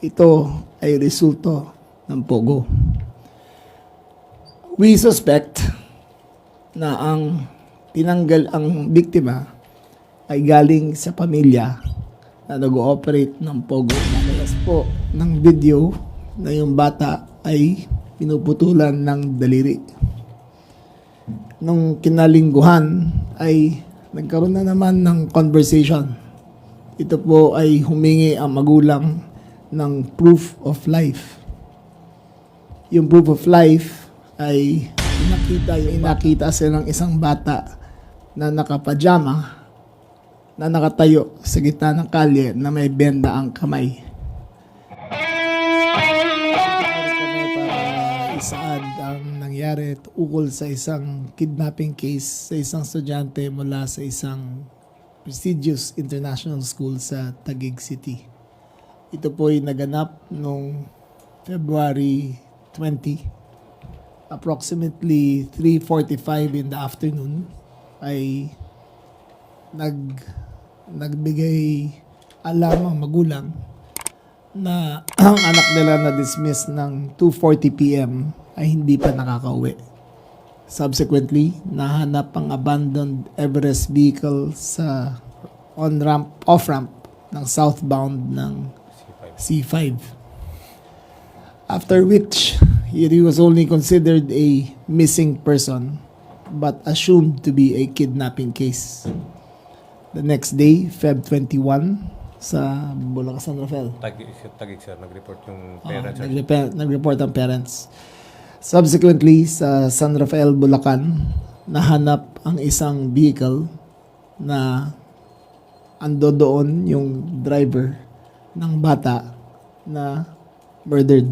ito ay resulto ng pogo. We suspect na ang tinanggal ang biktima ay galing sa pamilya na nag-ooperate ng pogo. Nalayas po ng video na yung bata ay pinuputulan ng daliri. Nung kinalingguhan ay nagkaroon na naman ng conversation. Ito po ay humingi ang magulang ng proof of life. Yung proof of life ay nakita yung nakita silang isang bata na nakapajama na nakatayo sa gitna ng kalye na may benda ang kamay. Isaad ang nangyari ukol sa isang kidnapping case sa isang estudyante mula sa isang prestigious international school sa Taguig City. Ito po ay naganap noong February 20 approximately 3:45 in the afternoon ay nag nagbigay alam ang magulang na ang anak nila na dismiss ng 2:40 PM ay hindi pa nakakauwi. Subsequently, nahanap ang abandoned Everest vehicle sa on-ramp, off-ramp ng southbound ng C5. After which, he was only considered a missing person but assumed to be a kidnapping case. The next day, Feb 21, sa Bulacan San Rafael. Tagig, tagig sir, nag-report yung Oo, parents sir. nagrepe- nag-report ang parents. Subsequently, sa San Rafael, Bulacan, nahanap ang isang vehicle na ando doon yung driver ng bata na murdered.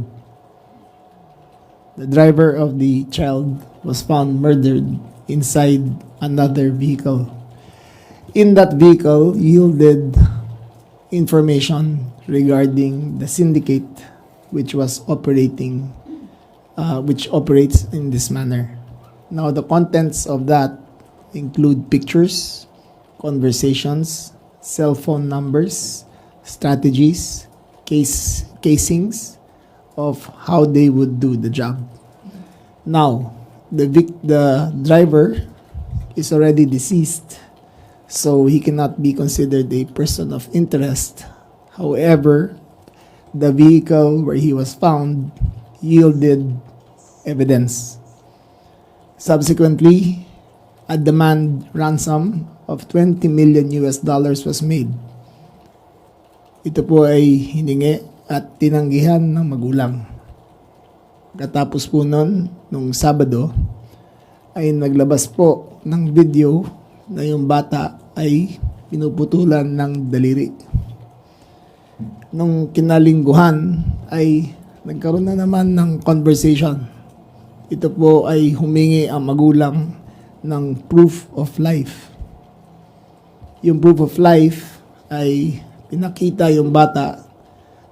The driver of the child was found murdered inside another vehicle. In that vehicle yielded information regarding the syndicate which was operating uh, which operates in this manner. Now the contents of that include pictures, conversations, cell phone numbers, strategies, case casings of how they would do the job. Now, the vic- the driver is already deceased, so he cannot be considered a person of interest. However, the vehicle where he was found yielded evidence. Subsequently, a demand ransom of 20 million US dollars was made. Ito po ay hiningi at tinanggihan ng magulang. Katapos po nun, nung Sabado, ay naglabas po ng video na yung bata ay pinuputulan ng daliri. Nung kinalingguhan ay nagkaroon na naman ng conversation. Ito po ay humingi ang magulang ng proof of life. Yung proof of life ay pinakita yung bata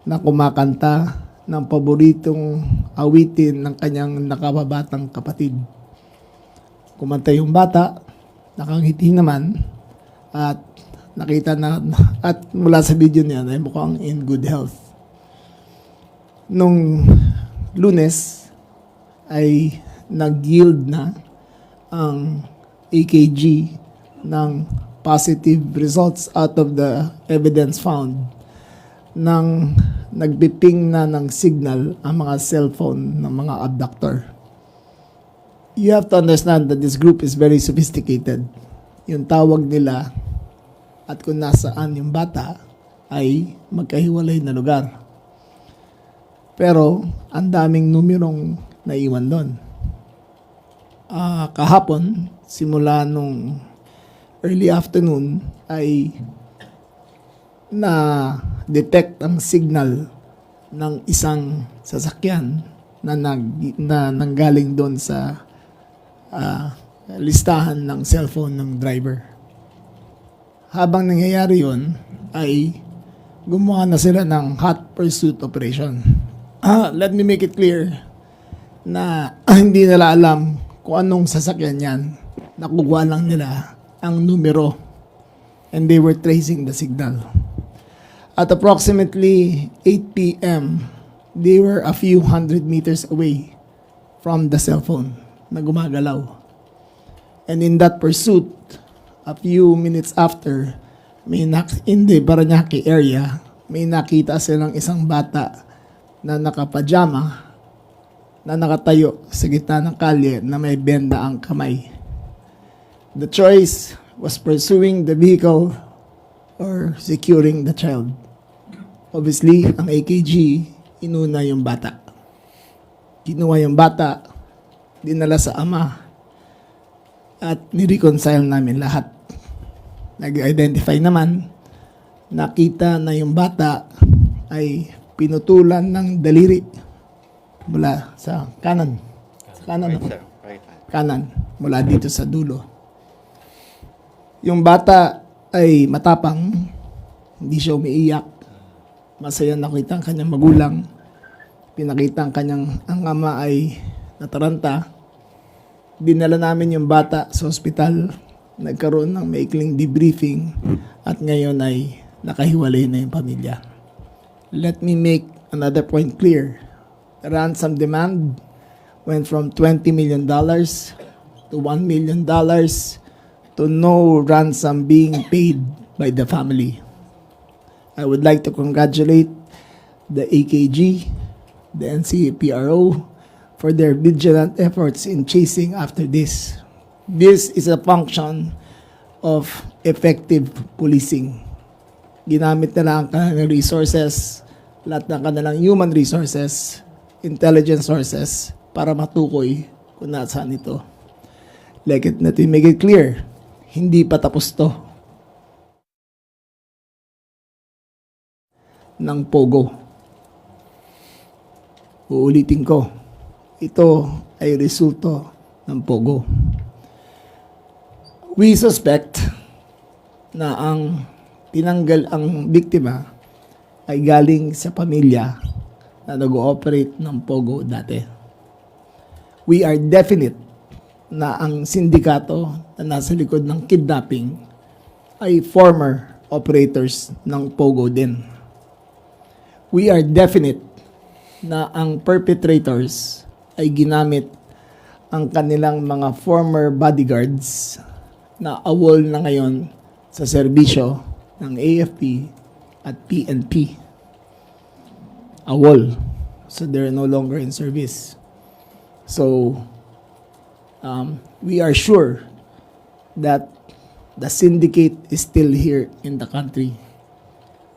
na kumakanta ng paboritong awitin ng kanyang nakababatang kapatid. Kumanta yung bata, nakangiti naman, at nakita na, at mula sa video niya ay mukhang in good health. Nung lunes, ay nag-yield na ang AKG ng positive results out of the evidence found nang nagbiping na ng signal ang mga cellphone ng mga abductor. You have to understand that this group is very sophisticated. Yung tawag nila at kung nasaan yung bata ay magkahiwalay na lugar. Pero ang daming numerong naiwan doon. Ah, kahapon, simula nung early afternoon ay na detect ang signal ng isang sasakyan na nag na nanggaling doon sa ah, listahan ng cellphone ng driver. Habang nangyayari yon ay gumawa na sila ng hot pursuit operation. Ah, let me make it clear na hindi nila alam kung anong sasakyan yan. Nakuha lang nila ang numero and they were tracing the signal. At approximately 8 p.m., they were a few hundred meters away from the cell phone na gumagalaw. And in that pursuit, a few minutes after, may nak in the Paranaque area, may nakita silang isang bata na nakapajama na nakatayo sa gitna ng kalye na may benda ang kamay. The choice was pursuing the vehicle or securing the child. Obviously, ang AKG, inuna yung bata. Kinuha yung bata, dinala sa ama, at nireconcile namin lahat. Nag-identify naman, nakita na yung bata ay pinutulan ng daliri mula sa kanan. Sa kanan, Right, sir. Kanan mula dito sa dulo. Yung bata ay matapang, hindi siya umiiyak. Masaya nakita ang kanyang magulang. Pinakita ang kanyang ang ama ay nataranta. Dinala namin yung bata sa ospital. Nagkaroon ng maikling debriefing at ngayon ay nakahiwalay na yung pamilya. Let me make another point clear. The ransom demand went from $20 million to $1 million to no ransom being paid by the family. I would like to congratulate the AKG, the NCPRO, for their vigilant efforts in chasing after this. This is a function of effective policing. Ginamit nila ang kanilang resources, lahat ng kanilang human resources, intelligence sources, para matukoy kung nasaan ito. Like it, me make it clear, hindi pa tapos to ng Pogo. Uulitin ko, ito ay resulto ng Pogo. We suspect na ang tinanggal ang biktima ay galing sa pamilya na nag-ooperate ng Pogo dati. We are definite na ang sindikato na nasa likod ng kidnapping ay former operators ng Pogo din. We are definite na ang perpetrators ay ginamit ang kanilang mga former bodyguards na awol na ngayon sa serbisyo ng AFP at PNP. Awol. So they're no longer in service. So um, we are sure that the syndicate is still here in the country.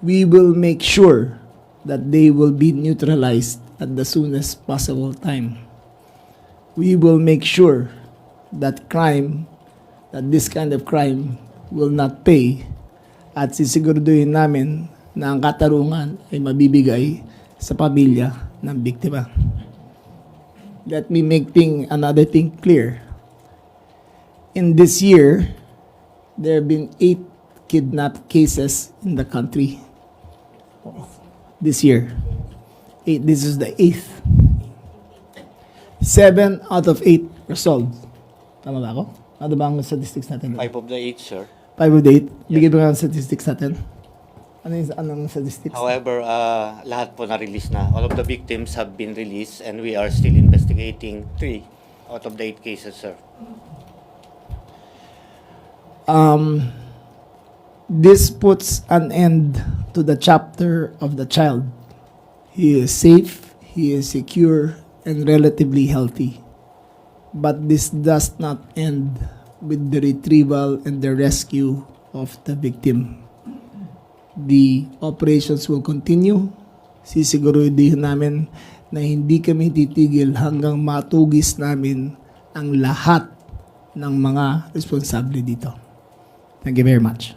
We will make sure that they will be neutralized at the soonest possible time. We will make sure that crime, that this kind of crime will not pay at sisiguraduhin namin na ang katarungan ay mabibigay sa pamilya ng biktima. Let me make thing, another thing clear. In this year, there have been eight kidnap cases in the country. This year. Eight, this is the eighth. Seven out of eight resolved. Tama ba ako? Ano ba ang statistics natin? Five of the eight, sir. Five of the eight. Bigay ba ang statistics natin? Ano yung anong statistics? However, uh, lahat po na-release na. All of the victims have been released and we are still investigating three out of the eight cases, sir. um, this puts an end to the chapter of the child. He is safe, he is secure, and relatively healthy. But this does not end with the retrieval and the rescue of the victim. The operations will continue. Sisiguruhin namin na hindi kami titigil hanggang matugis namin ang lahat ng mga responsable dito. Thank you very much.